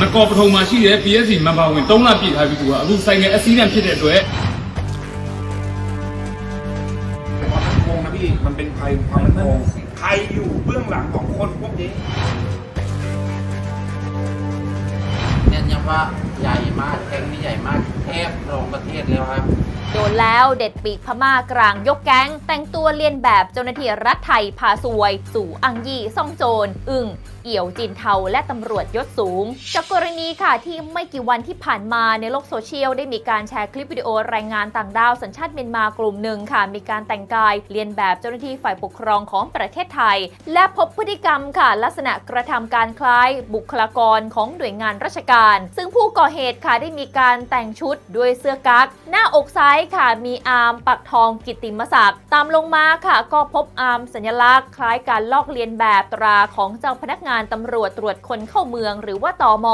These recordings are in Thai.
ငကောပထုံမှာရှိတဲ့ PSC မန်ပါဝင်3လပြည့်ထားပြီးသူကအခုဆိုင်ငယ်အစည်းအဝေးဖြစ်တဲ့အတွက် ความมั่นคงนะพี่ มันเป็นภัยความมั่นคงใครอยู่เบื้องหลังของคนพวกนี้ เน้นย้ำว่า ใหญ่มากแก๊งนี้ใหญ่มากแทบรองประเทศแล้วครับ โดนแล้วเด็ดปีกพม่ากลางยกแก๊ง แต่งตัวเลียนแบบเจ้าหน้าที่รัฐไทยพาซวย สู่อังยี่ซ่องโจร อึ่งเอี่ยวจินเทาและตำรวจยศสูง จากกรณีค่ะที่ไม่กี่วันที่ผ่านมาในโลกโซเชียลได้มีการแชร์คลิปวิดีโอแรายงานต่างด้าวสัญชาติเมียนมากลุ่มหนึ่งค่ะ มีการแต่งกายเลียนแบบเจ้าหน้าที่ฝ่ายปกครองของประเทศไทย และพบพฤติกรรมค่ะ ลักษณะกระทำการคล้ายบุคลากรของหน่วยงานราชการ ซึ่งผู้ก่อ่อเหตุค่ะได้มีการแต่งชุดด้วยเสื้อกั๊กหน้าอกซ้ายค่ะมีอาร์มปักทองกิตติมศักดิ์ตามลงมาค่ะก็พบอาร์มสัญลักษณ์ คล้ายการลอกเลียนแบบตราของเจ้าพนักงานตำรวจตรวจคนเข้าเมืองหรือว่าตอม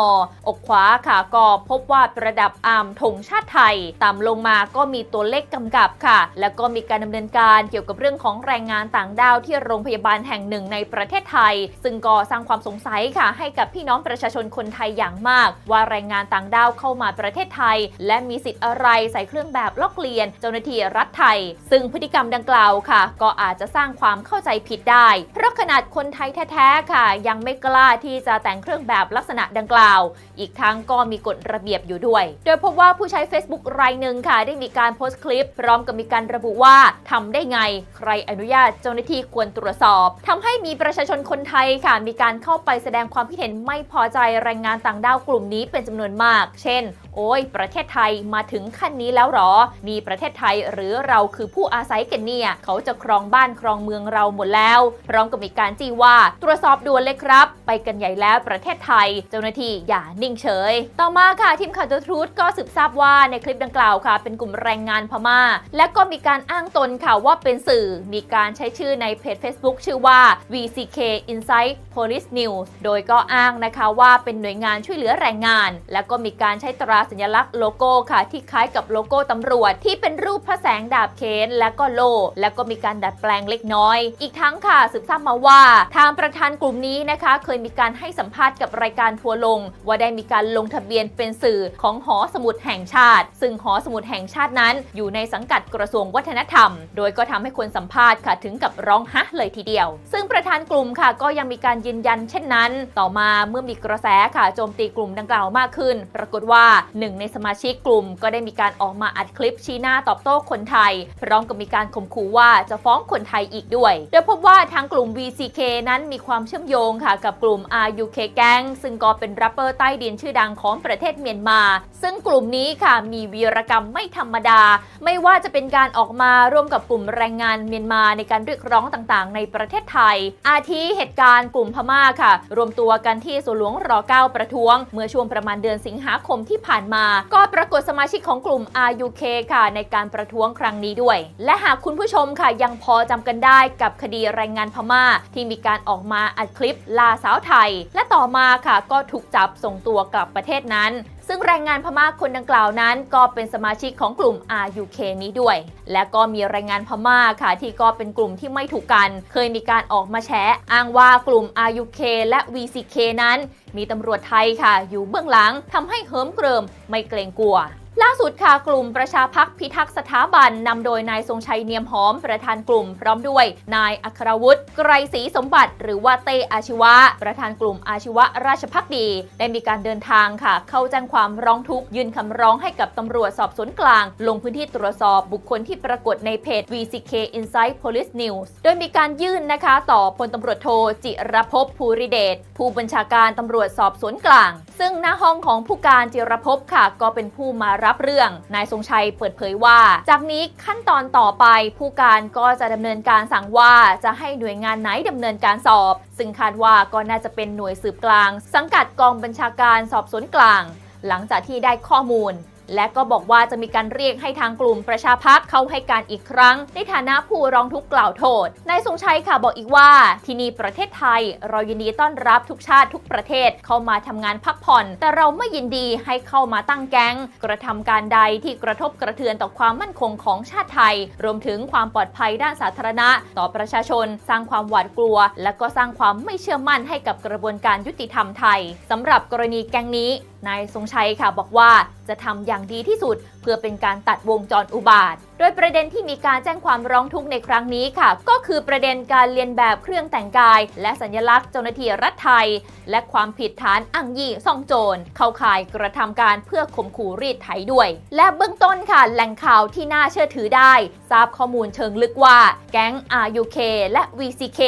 อกขวาค่ะก็พบว่าประดับอาร์มธงชาติไทย ตามลงมาก็มีตัวเลขกำกับค่ะ แล้วก็มีการดำเนินการเกี่ยวกับเรื่องของแรงงานต่างด้าวที่โรงพยาบาลแห่งหนึ่งในประเทศไทย ซึ่งก็สร้างความสงสัยค่ะ ให้กับพี่น้องประชาชนคนไทยอย่างมาก ว่าแรงงานต่างด้าวเข้ามาประเทศไทย และมีสิทธิ์อะไรใส่เครื่องแบบลอกเลียน เจ้าหน้าที่รัฐไทย ซึ่งพฤติกรรมดังกล่าวค่ะ ก็อาจจะสร้างความเข้าใจผิดได้ เพราะขนาดคนไทยแท้ๆค่ะ ยังไม่กล้าที่จะแต่งเครื่องแบบลักษณะดังกล่าว อีกทั้งก็มีกฎระเบียบอยู่ด้วย โดยพบว่าผู้ใช้ Facebook รายหนึ่งค่ะ ได้มีการโพสต์คลิป พร้อมกับมีการระบุว่าทำได้ไง ใครอนุญาตเจ้าหน้าที่ควรตรวจสอบทำให้มีประชาชนคนไทยค่ะ มีการเข้าไปแสดงความคิดเห็นไม่พอใจแรงงานต่างด้าวกลุ่มนี้เป็นจำนวนมากเช่นโอ้ย ประเทศไทยมาถึงขั้นนี้แล้วหรอ นี่ประเทศไทยหรือเราคือผู้อาศัยกันเนี่ย เขาจะครองบ้านครองเมืองเราหมดแล้ว พร้อมกับมีการจี้ว่า ตรวจสอบด่วนเลยครับ ไปกันใหญ่แล้วประเทศไทย เจ้าหน้าที่อย่านิ่งเฉย ต่อมาค่ะทีมข่าวเดอะทรูธก็สืบทราบว่าในคลิปดังกล่าวค่ะ เป็นกลุ่มแรงงานพม่า และก็มีการอ้างตนค่ะว่าเป็นสื่อ มีการใช้ชื่อในเพจ Facebook ชื่อว่า VCK Insight Police News โดยก็อ้างนะคะว่าเป็นหน่วยงานช่วยเหลือแรงงาน และก็มีการใช้ตราสัญลักษณ์โลโก้ค่ะ ที่คล้ายกับโลโก้ตำรวจ ที่เป็นรูปพระแสงดาบเคนและก็โล่และก็มีการดัดแปลงเล็กน้อย อีกทั้งค่ะสืบทราบมาว่า ทางประธานกลุ่มนี้นะคะ เคยมีการให้สัมภาษณ์กับรายการทัวร์ลง ว่าได้มีการลงทะเบียนเป็นสื่อของหอสมุดแห่งชาติ ซึ่งหอสมุดแห่งชาตินั้น อยู่ในสังกัดกระทรวงวัฒนธรรม โดยก็ทำให้คนสัมภาษณ์ค่ะถึงกับร้องฮะเลยทีเดียว ซึ่งประธานกลุ่มค่ะ ก็ยังมีการยืนยันเช่นนั้น ต่อมาเมื่อมีกระแสค่ะโจมตีกลุ่มดังกล่าวมากขึ้น ปรากฏว่าหนึ่งในสมาชิกกลุ่มก็ได้มีการออกมาอัดคลิปชี้หน้าตอบโต้คนไทย พร้อมกับมีการข่มขู่ว่าจะฟ้องคนไทยอีกด้วย โดยพบว่าทางกลุ่ม VCK นั้นมีความเชื่อมโยงค่ะกับกลุ่ม RUK Gang ซึ่งก็เป็นแรปเปอร์ใต้ดินชื่อดังของประเทศเมียนมา ซึ่งกลุ่มนี้ค่ะมีวีรกรรมไม่ธรรมดา ไม่ว่าจะเป็นการออกมาร่วมกับกลุ่มแรงงานเมียนมาในการเรียกร้องต่างๆ ในประเทศไทย อาทิเหตุการณ์กลุ่มพม่าค่ะ รวมตัวกันที่สวนหลวงรอ9ประท้วง เมื่อช่วงประมาณเดือนสิงหาคมที่ผ่านมา ก็ปรากฏสมาชิกของกลุ่ม RUK ค่ะ ในการประท้วงครั้งนี้ด้วย และหากคุณผู้ชมค่ะยังพอจำกันได้กับคดีแรงงานพม่า ที่มีการออกมาอัดคลิปลาสาวไทย และต่อมาค่ะก็ถูกจับส่งตัวกลับประเทศนั้นซึ่งแรงงานพม่าคนดังกล่าวนั้น ก็เป็นสมาชิกของกลุ่ม RUK นี้ด้วย และก็มีแรงงานพม่าค่ะ ที่ก็เป็นกลุ่มที่ไม่ถูกกัน เคยมีการออกมาแฉอ้างว่ากลุ่ม RUK และ VCK นั้น มีตำรวจไทยค่ะ อยู่เบื้องหลังทำให้เหิมเกริมไม่เกรงกลัวล่าสุดค่ะกลุ่มประชาพักพิทักษ์สถาบันนำโดยนายทรงชัยเนียมหอมประธานกลุ่ม พร้อมด้วย นายอัครวุฒิไกรศรีสมบัติ หรือว่าเตอาชีวะ ประธานกลุ่มอาชีวะราชพักดี ได้มีการเดินทางค่ะ เข้าแจ้งความร้องทุกข์ยื่นคำร้องให้กับตำรวจสอบสวนกลาง ลงพื้นที่ตรวจสอบบุคคลที่ปรากฏในเพจ VCK Insight Police News โดยมีการยื่นนะคะ ต่อพลตำรวจโทจิรภพภูริเดชผู้บัญชาการตำรวจสอบสวนกลาง ซึ่งหน้าห้องของผู้การจิรภพค่ะ ก็เป็นผู้มารับเรื่อง นายทรงชัยเปิดเผยว่า จากนี้ขั้นตอนต่อไป ผู้การก็จะดำเนินการสั่งว่าจะให้หน่วยงานไหนดำเนินการสอบ ซึ่งคาดว่าก็น่าจะเป็นหน่วยสืบกลาง สังกัดกองบัญชาการสอบสวนกลาง หลังจากที่ได้ข้อมูล และก็บอกว่าจะมีการเรียกให้ทางกลุ่มประชาพักเข้าให้การอีกครั้ง ในฐานะผู้ร้องทุกข์กล่าวโทษนายทรงชัยค่ะบอกอีกว่า ที่นี่ประเทศไทย เรายินดีต้อนรับทุกชาติทุกประเทศเข้ามาทำงานพักผ่อน แต่เราไม่ยินดีให้เข้ามาตั้งแก๊ง กระทำการใดที่กระทบกระเทือนต่อความมั่นคงของชาติไทย รวมถึงความปลอดภัยด้านสาธารณะ ต่อประชาชน สร้างความหวาดกลัว และก็สร้างความไม่เชื่อมั่นให้กับกระบวนการยุติธรรมไทยสำหรับกรณีแก๊งนี้ นายทรงชัยค่ะบอกว่าจะทำอย่างดีที่สุดเพื่อเป็นการตัดวงจรอุบาท โดยประเด็นที่มีการแจ้งความร้องทุกข์ในครั้งนี้ค่ะ ก็คือประเด็นการเรียนแบบเครื่องแต่งกาย และสัญลักษณ์เจ้าหน้าที่รัฐไทย และความผิดฐานอ้างยี่ซ่องโจร เข้าข่ายกระทำการเพื่อข่มขู่รีดไถด้วย และเบื้องต้นค่ะแหล่งข่าวที่น่าเชื่อถือได้ ทราบข้อมูลเชิงลึกว่า แก๊ง RUK และ VCK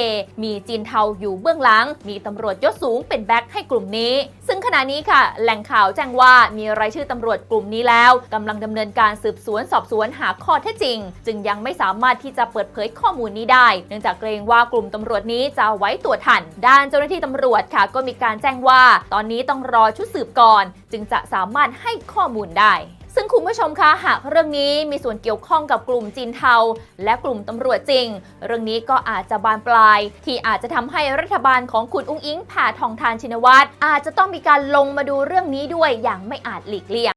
มีจีนเทาอยู่เบื้องหลัง มีตำรวจยศสูงเป็นแบ็คให้กลุ่มนี้ ซึ่งขณะนี้ค่ะ แหล่งข่าวแจ้งว่ามีรายชื่อตำรวจกลุ่มนี้แล้วกำลังดำเนินการสืบสวนสอบสวนหาข้อเท็จจริง จึงยังไม่สามารถที่จะเปิดเผยข้อมูลนี้ได้ เนื่องจากเกรงว่ากลุ่มตำรวจนี้จะไว้ตัวทัน ด้านเจ้าหน้าที่ตำรวจค่ะก็มีการแจ้งว่า ตอนนี้ต้องรอชุดสืบก่อน จึงจะสามารถให้ข้อมูลได้ซึ่งคุณผู้ชมคะหากเรื่องนี้มีส่วนเกี่ยวข้องกับกลุ่มจีนเทา และกลุ่มตำรวจจริง เรื่องนี้ก็อาจจะบานปลาย ที่อาจจะทำให้รัฐบาลของคุณอุ้งอิงแผ่ทองทานชินวัตรอาจจะต้องมีการลงมาดูเรื่องนี้ด้วยอย่างไม่อาจหลีกเลี่ยง